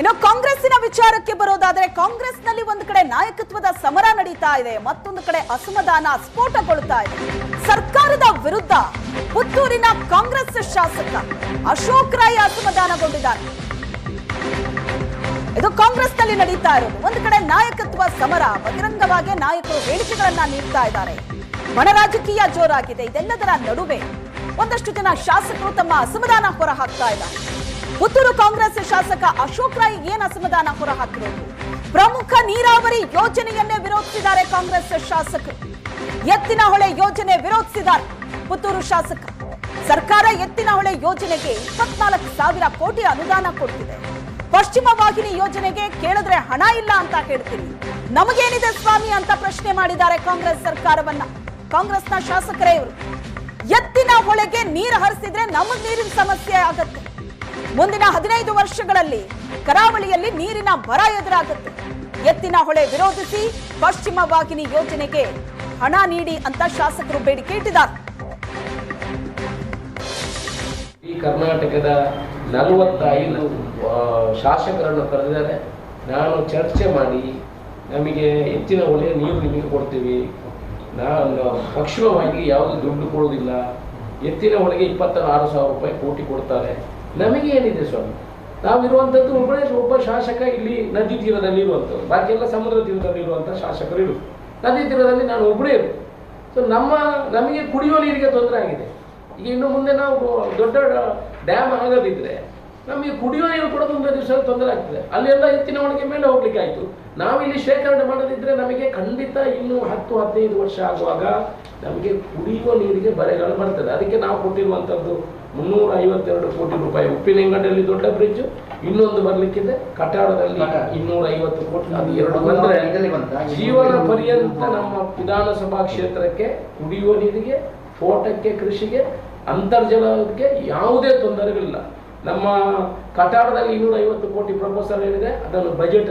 ಇನ್ನು ಕಾಂಗ್ರೆಸ್ಸಿನ ವಿಚಾರಕ್ಕೆ ಬರೋದಾದ್ರೆ ಕಾಂಗ್ರೆಸ್ನಲ್ಲಿ ಒಂದು ಕಡೆ ನಾಯಕತ್ವದ ಸಮರ ನಡೀತಾ ಇದೆ, ಮತ್ತೊಂದು ಕಡೆ ಅಸಮಾಧಾನ ಸ್ಫೋಟಗೊಳ್ತಾ ಇದೆ. ಸರ್ಕಾರದ ವಿರುದ್ಧ ಪುತ್ತೂರಿನ ಕಾಂಗ್ರೆಸ್ ಶಾಸಕ ಅಶೋಕ್ ರಾಯ್ ಅಸಮಾಧಾನಗೊಂಡಿದ್ದಾರೆ. ಇದು ಕಾಂಗ್ರೆಸ್ನಲ್ಲಿ ನಡೀತಾ ಇರೋದು. ಒಂದು ಕಡೆ ನಾಯಕತ್ವ ಸಮರ, ಬಹಿರಂಗವಾಗಿ ನಾಯಕರು ಹೇಳಿಕೆಗಳನ್ನ ನೀಡ್ತಾ ಇದ್ದಾರೆ. ಮನರಾಜಕೀಯ ರಾಜಕೀಯ ಜೋರಾಗಿದೆ. ಇದೆಲ್ಲದರ ನಡುವೆ ಒಂದಷ್ಟು ಜನ ಶಾಸಕರು ತಮ್ಮ ಅಸಮಾಧಾನ ಹೊರ ಹಾಕ್ತಾ ಇದ್ದಾರೆ. ಪುತ್ತೂರು ಕಾಂಗ್ರೆಸ್ ಶಾಸಕ ಅಶೋಕ್ ರಾಯ್ ಏನ್ ಅಸಮಾಧಾನ ಹೊರ ಹಾಕಿರೋದು ಪ್ರಮುಖ ನೀರಾವರಿ ಯೋಜನೆಯನ್ನೇ ವಿರೋಧಿಸಿದ್ದಾರೆ ಕಾಂಗ್ರೆಸ್ ಶಾಸಕರು. ಎತ್ತಿನ ಹೊಳೆ ಯೋಜನೆ ವಿರೋಧಿಸಿದ್ದಾರೆ ಪುತ್ತೂರು ಶಾಸಕ. ಸರ್ಕಾರ ಎತ್ತಿನ ಹೊಳೆ ಯೋಜನೆಗೆ ಇಪ್ಪತ್ನಾಲ್ಕು ಸಾವಿರ ಕೋಟಿ ಅನುದಾನ ಕೊಡ್ತಿದೆ. ಪಶ್ಚಿಮ ವಾಹಿನಿ ಯೋಜನೆಗೆ ಕೇಳಿದ್ರೆ ಹಣ ಇಲ್ಲ ಅಂತ ಹೇಳ್ತೀನಿ. ನಮಗೇನಿದೆ ಸ್ವಾಮಿ ಅಂತ ಪ್ರಶ್ನೆ ಮಾಡಿದ್ದಾರೆ ಕಾಂಗ್ರೆಸ್ ಸರ್ಕಾರವನ್ನ. ಕಾಂಗ್ರೆಸ್ನ ಶಾಸಕರೇ ಇವರು. ಎತ್ತಿನ ಹೊಳೆಗೆ ನೀರು ಹರಿಸಿದ್ರೆ ನಮಗ್ ನೀರಿನ ಸಮಸ್ಯೆ ಆಗತ್ತೆ. ಮುಂದಿನ ಹದಿನೈದು ವರ್ಷಗಳಲ್ಲಿ ಕರಾವಳಿಯಲ್ಲಿ ನೀರಿನ ಬರ ಎದುರಾಗುತ್ತೆ. ಎತ್ತಿನ ಹೊಳೆ ವಿರೋಧಿಸಿ ಪಶ್ಚಿಮ ವಾಹಿನಿ ಯೋಜನೆಗೆ ಹಣ ನೀಡಿ ಅಂತ ಶಾಸಕರು ಬೇಡಿಕೆ ಇಟ್ಟಿದ್ದಾರೆ. ಈ ಕರ್ನಾಟಕದ ನಲವತ್ತೈದು ಶಾಸಕರನ್ನು ಕರೆದಿದ್ದಾರೆ. ನಾನು ಚರ್ಚೆ ಮಾಡಿ ನಮಗೆ ಹೆಚ್ಚಿನ ಒಳ್ಳೆಯ ನೀರು ನಿಮಗೆ ಕೊಡ್ತೀವಿ. ನಾನು ಪಕ್ಷವಾಗಿ ಯಾವುದು ದುಡ್ಡು ಕೊಡೋದಿಲ್ಲ ಎತ್ತಿನ ಒಳಗೆ ಇಪ್ಪತ್ತಾರು ಸಾವಿರ ರೂಪಾಯಿ ಕೋಟಿ ಕೊಡ್ತಾರೆ. ನಮಗೆ ಏನಿದೆ ಸ್ವಾಮಿ? ನಾವಿರುವಂಥದ್ದು ಒಬ್ಬನೇ ಒಬ್ಬ ಶಾಸಕ ಇಲ್ಲಿ ನದಿ ತೀರದಲ್ಲಿ ಇರುವಂಥದ್ದು ಬಾಕಿ ಎಲ್ಲ ಸಮುದ್ರ ತೀರದಲ್ಲಿ ಇರುವಂಥ ಶಾಸಕರು ಇರು ನದಿ ತೀರದಲ್ಲಿ ನಾನು ಒಬ್ಬಳೇ ಇರು ಸೊ ನಮ್ಮ, ನಮಗೆ ಕುಡಿಯುವ ನೀರಿಗೆ ತೊಂದರೆ ಆಗಿದೆ. ಈಗ ಇನ್ನು ಮುಂದೆ ನಾವು ದೊಡ್ಡ ಡ್ಯಾಮ್ ಆಗೋದಿದ್ರೆ ನಮಗೆ ಕುಡಿಯುವ ನೀರು ಕೂಡ ತುಂಬ ದಿವಸ ತೊಂದರೆ ಆಗ್ತದೆ. ಅಲ್ಲೆಲ್ಲ ಎತ್ತಿನ ಒಣಗೆ ಮೇಲೆ ಹೋಗ್ಲಿಕ್ಕೆ ಆಯ್ತು. ನಾವಿಲ್ಲಿ ಶೇಖರಣೆ ಮಾಡದಿದ್ರೆ ನಮಗೆ ಖಂಡಿತ ಇನ್ನು ಹತ್ತು, ಹದಿನೈದು ವರ್ಷ ಆಗುವಾಗ ನಮಗೆ ಕುಡಿಯುವ ನೀರಿಗೆ ಬರೆಗಳು ಬರ್ತದೆ. ಅದಕ್ಕೆ ನಾವು ಕೊಟ್ಟಿರುವಂಥದ್ದು ಮುನ್ನೂರ ಐವತ್ತೆರಡು ಕೋಟಿ ರೂಪಾಯಿ ಉಪ್ಪಿನಂಗಡಿಯಲ್ಲಿ ದೊಡ್ಡ ಬ್ರಿಡ್ಜ್ ಇನ್ನೊಂದು ಬರ್ಲಿಕ್ಕಿದೆ. ಕಟ್ಟಡದಲ್ಲಿ ಇನ್ನೂರ ಐವತ್ತು ಕೋಟಿ ಅದು ಎರಡು ಬಂದರೆ? ಜೀವನ ಪರ್ಯಂತ ನಮ್ಮ ವಿಧಾನಸಭಾ ಕ್ಷೇತ್ರಕ್ಕೆ ಕುಡಿಯುವ ನೀರಿಗೆ ತೋಟಕ್ಕೆ ಕೃಷಿಗೆ ಅಂತರ್ಜಲಕ್ಕೆ ಯಾವುದೇ ತೊಂದರೆಗಳಿಲ್ಲ. ನಮ್ಮ ಕಟ್ಟಡದಲ್ಲಿ ಇನ್ನೂರ ಐವತ್ತು ಕೋಟಿ ಪ್ರಪೋಸಲ್ ಹೇಳಿದೆ ಅದನ್ನು ಬಜೆಟ್